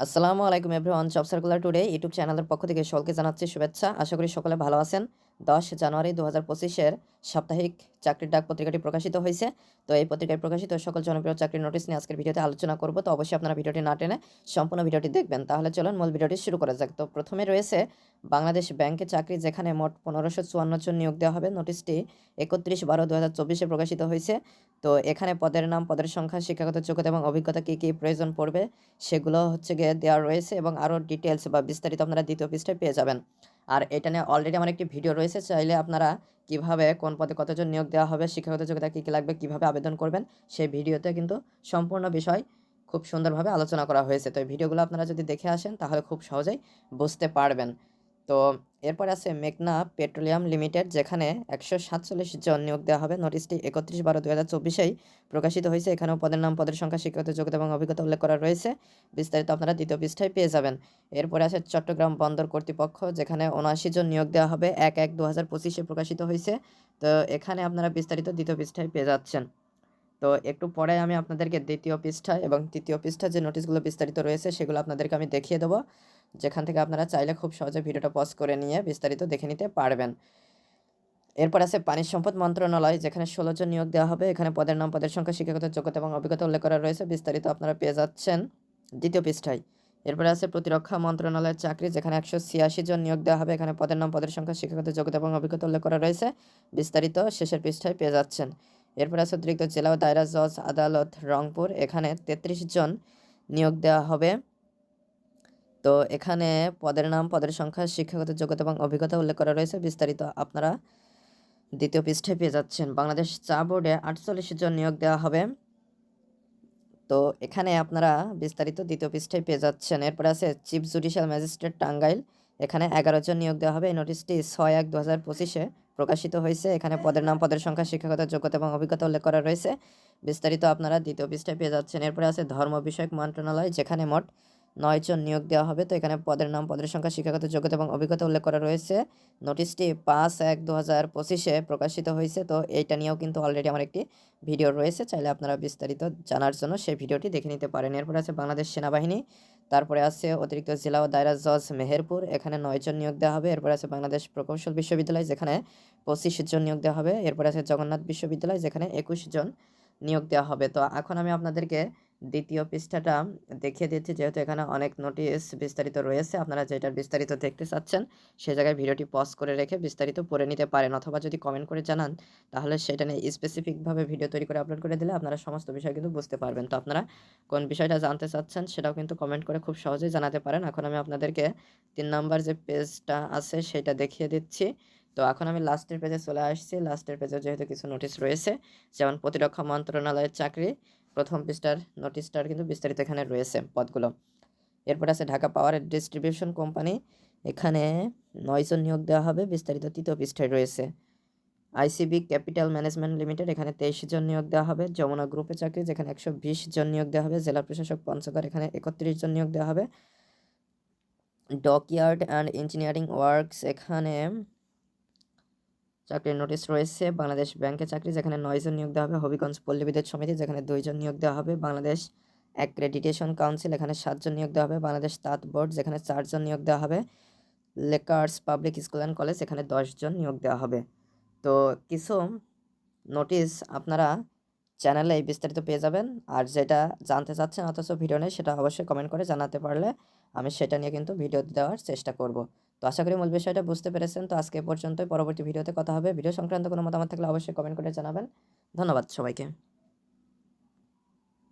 আসসালামু আলাইকুম everyone, job circular today YouTube চ্যানেলের পক্ষ থেকে সকলকে জানাচ্ছি শুভেচ্ছা। আশা করি সকলে ভালো আছেন। দশ জানুয়ারি দু হাজার পঁচিশের সাপ্তাহিক চাকরির ডাক পত্রিকাটি প্রকাশিত হয়েছে। তো এই পত্রিকায় প্রকাশিত সকল জনপ্রিয় চাকরির নোটিশ নিয়ে আজকের ভিডিওতে আলোচনা করব। তো অবশ্যই আপনারা ভিডিওটি না টেনে সম্পূর্ণ ভিডিওটি দেখবেন। তাহলে চলুন মূল ভিডিওটি শুরু করা যাক। তো প্রথমে রয়েছে বাংলাদেশ ব্যাংকে চাকরি যেখানে মোট পনেরোশো চুয়ান্ন জন নিয়োগ দেওয়া হবে। নোটিশটি একত্রিশ বারো দু হাজার চব্বিশে প্রকাশিত হয়েছে। তো এখানে পদের নাম, পদের সংখ্যা, শিক্ষাগত যোগ্যতা এবং অভিজ্ঞতা কী কী প্রয়োজন পড়বে সেগুলো হচ্ছে গিয়ে দেওয়া রয়েছে এবং আরও ডিটেলস বা বিস্তারিত আপনারা দ্বিতীয় পৃষ্ঠায় পেয়ে যাবেন। আর এটা নিয়ে অলরেডি আমার একটি ভিডিও রয়েছে, চাইলে আপনারা কীভাবে, কোন পদে কতজন নিয়োগ দেওয়া হবে, শিক্ষাগত যোগ্যতা কী কী লাগবে, কীভাবে আবেদন করবেন, সেই ভিডিওতে কিন্তু সম্পূর্ণ বিষয় খুব সুন্দরভাবে আলোচনা করা হয়েছে। তো এই ভিডিওগুলো আপনারা যদি দেখে আসেন, তাহলে খুব সহজেই বুঝতে পারবেন। তো এরপর আছে মেঘনা পেট্রোলিয়াম লিমিটেড, যেখানে একশো সাতচল্লিশ জন নিয়োগ দেওয়া হবে। নোটিশটি একত্রিশ বারো দু হাজার চব্বিশেই প্রকাশিত হয়েছে। এখানেও পদের নাম, পদের সংখ্যা, শিক্ষাগত যোগ্যতা এবং অভিজ্ঞতা উল্লেখ করা রয়েছে। বিস্তারিত আপনারা দ্বিতীয় পৃষ্ঠায় পেয়ে যাবেন। এরপরে আছে চট্টগ্রাম বন্দর কর্তৃপক্ষ, যেখানে উনআশি জন নিয়োগ দেওয়া হবে। এক এক দু হাজার পঁচিশে প্রকাশিত হয়েছে। তো এখানে আপনারা বিস্তারিত দ্বিতীয় পৃষ্ঠায় পেয়ে যাচ্ছেন। তো একটু পরে আমি আপনাদেরকে দ্বিতীয় পৃষ্ঠা এবং তৃতীয় পৃষ্ঠা যে নোটিশগুলো বিস্তারিত রয়েছে, সেগুলো আপনাদেরকে আমি দেখিয়ে দেবো। যেখান থেকে আপনারা চাইলে খুব সহজে ভিডিওটা পজ করে নিয়ে বিস্তারিত দেখে নিতে পারবেন। এরপর আছে পানি সম্পদ মন্ত্রণালয়, যেখানে ষোলো জন নিয়োগ দেওয়া হবে। এখানে পদের নাম, পদের সংখ্যা, শিক্ষাগত যোগ্যতা এবং অভিজ্ঞতা উল্লেখ করা রয়েছে। বিস্তারিত আপনারা পেয়ে যাচ্ছেন দ্বিতীয় পৃষ্ঠায়। এরপরে আছে প্রতিরক্ষা মন্ত্রণালয়ের চাকরি, যেখানে একশো ছিয়াশি জন নিয়োগ দেওয়া হবে। এখানে পদের নাম, পদের সংখ্যা, শিক্ষাগত যোগ্যতা এবং অভিজ্ঞতা উল্লেখ করা রয়েছে। বিস্তারিত শেষের পৃষ্ঠায় পেয়ে যাচ্ছেন। এরপর আছে অতিরিক্ত জেলা ও দায়রা জজ আদালত রংপুর। এখানে তেত্রিশ জন নিয়োগ দেওয়া হবে। তো এখানে পদের নাম, পদের সংখ্যা, শিক্ষাগত যোগ্যতা এবং অভিজ্ঞতা উল্লেখ করা রয়েছে বিস্তারিত। আপনারা দ্বিতীয় পৃষ্ঠে পেয়ে যাচ্ছেন। বাংলাদেশ চা বোর্ডে আটচল্লিশ জন নিয়োগ দেওয়া হবে। তো এখানে আপনারা বিস্তারিত দ্বিতীয় পৃষ্ঠায় পেয়ে যাচ্ছেন। এরপরে আছে চিফ জুডিশিয়াল ম্যাজিস্ট্রেট টাঙ্গাইল। এখানে এগারো জন নিয়োগ দেওয়া হবে। এই নোটিশটি ছয় এক দু হাজার পঁচিশে প্রকাশিত হয়েছে। এখানে পদের নাম, পদের সংখ্যা, শিক্ষাগত যোগ্যতা এবং অভিজ্ঞতা উল্লেখ করা রয়েছে। বিস্তারিত আপনারা দ্বিতীয় পৃষ্ঠায় পেয়ে যাচ্ছেন। এরপরে আছে ধর্ম বিষয়ক মন্ত্রণালয়, যেখানে মোট নয়জন নিয়োগ দেওয়া হবে। তো এখানে পদের নাম, পদের সংখ্যা, শিক্ষাগত যোগ্যতা এবং অভিজ্ঞতা উল্লেখ করা রয়েছে। নোটিশটি পাঁচ এক দু হাজার পঁচিশে প্রকাশিত হয়েছে। তো এইটা নিয়েও কিন্তু অলরেডি আমার একটি ভিডিও রয়েছে। চাইলে আপনারা বিস্তারিত জানার জন্য সেই ভিডিওটি দেখে নিতে পারেন। এরপর আছে বাংলাদেশ সেনাবাহিনী। তারপরে আছে অতিরিক্ত জেলা ও দায়রা জজ মেহেরপুর। এখানে নয়জন নিয়োগ দেওয়া হবে। এরপর আছে বাংলাদেশ প্রকৌশল বিশ্ববিদ্যালয়, যেখানে পঁচিশ জন নিয়োগ দেওয়া হবে। এরপর আছে জগন্নাথ বিশ্ববিদ্যালয়, যেখানে একুশ জন নিয়োগ দেওয়া হবে। তো এখন আমি আপনাদেরকে দ্বিতীয় পৃষ্ঠাটা দেখিয়ে দিচ্ছি, যেহেতু এখানে অনেক নোটিশ বিস্তারিত রয়েছে, আপনারা যেটার বিস্তারিত দেখতে চাচ্ছেন, সে জায়গায় ভিডিওটি পজ করে রেখে বিস্তারিত পড়ে নিতে পারেন, অথবা যদি কমেন্ট করে জানান, তাহলে সেটা নিয়ে স্পেসিফিকভাবে ভিডিও তৈরি করে আপলোড করে দিলে আপনারা সমস্ত বিষয় কিন্তু বুঝতে পারবেন। তো আপনারা কোন বিষয়টা জানতে চাচ্ছেন, সেটাও কিন্তু কমেন্ট করে খুব সহজেই জানাতে পারেন। এখন আমি আপনাদেরকে তিন নাম্বার যে পেজটা আছে, সেটা দেখিয়ে দিচ্ছি। তো এখন আমি লাস্টের পেজে চলে আসছি। লাস্টের পেজে যেহেতু কিছু নোটিশ রয়েছে, যেমন প্রতিরক্ষা মন্ত্রণালয়ের চাকরি প্রথম পৃষ্ঠার নোটিশটার কিন্তু বিস্তারিত এখানে রয়েছে পদগুলো। এরপর আছে ঢাকা পাওয়ার ডিস্ট্রিবিউশন কোম্পানি, এখানে নয়জন নিয়োগ দেওয়া হবে, বিস্তারিত তৃতীয় পৃষ্ঠায় রয়েছে। আইসিবি ক্যাপিটাল ম্যানেজমেন্ট লিমিটেড, এখানে তেইশ জন নিয়োগ দেওয়া হবে। যমুনা গ্রুপে চাকরি, যেখানে একশো বিশ জন নিয়োগ দেওয়া হবে। জেলা প্রশাসক পঞ্চগড়, এখানে একত্রিশ জন নিয়োগ দেওয়া হবে। ডকইয়ার্ড অ্যান্ড ইঞ্জিনিয়ারিং ওয়ার্কস, এখানে চাকরির নোটিশ রয়েছে। বাংলাদেশ ব্যাংকে চাকরি যেখানে নয়জন নিয়োগ দেওয়া হবে। হবিগঞ্জ পল্লী বিদ্যুৎ সমিতি যেখানে দুইজন নিয়োগ দেওয়া হবে। বাংলাদেশ অ্যাক্রেডিটেশন কাউন্সিল এখানে সাতজন নিয়োগ দেওয়া হবে। বাংলাদেশ তাঁত বোর্ড যেখানে চারজন নিয়োগ দেওয়া হবে। Lakers public school and college এখানে দশজন নিয়োগ দেওয়া হবে। তো কিছু নোটিশ আপনারা চ্যানেলে বিস্তারিত পেয়ে যাবেন। আর যেটা জানতে চাচ্ছেন অথচ ভিডিও নেই, সেটা অবশ্যই কমেন্ট করে জানাতে পারলে আমি সেটা নিয়ে কিন্তু ভিডিও দেওয়ার চেষ্টা করব। তো আশা করি মূল বিষয়টা বুঝতে পেরেছেন। তো আজকে পর্যন্ত পরবর্তী ভিডিওতে কথা হবে। ভিডিও সংক্রান্ত কোনো মতামত থাকলে অবশ্যই কমেন্ট করে জানাবেন। ধন্যবাদ সবাইকে।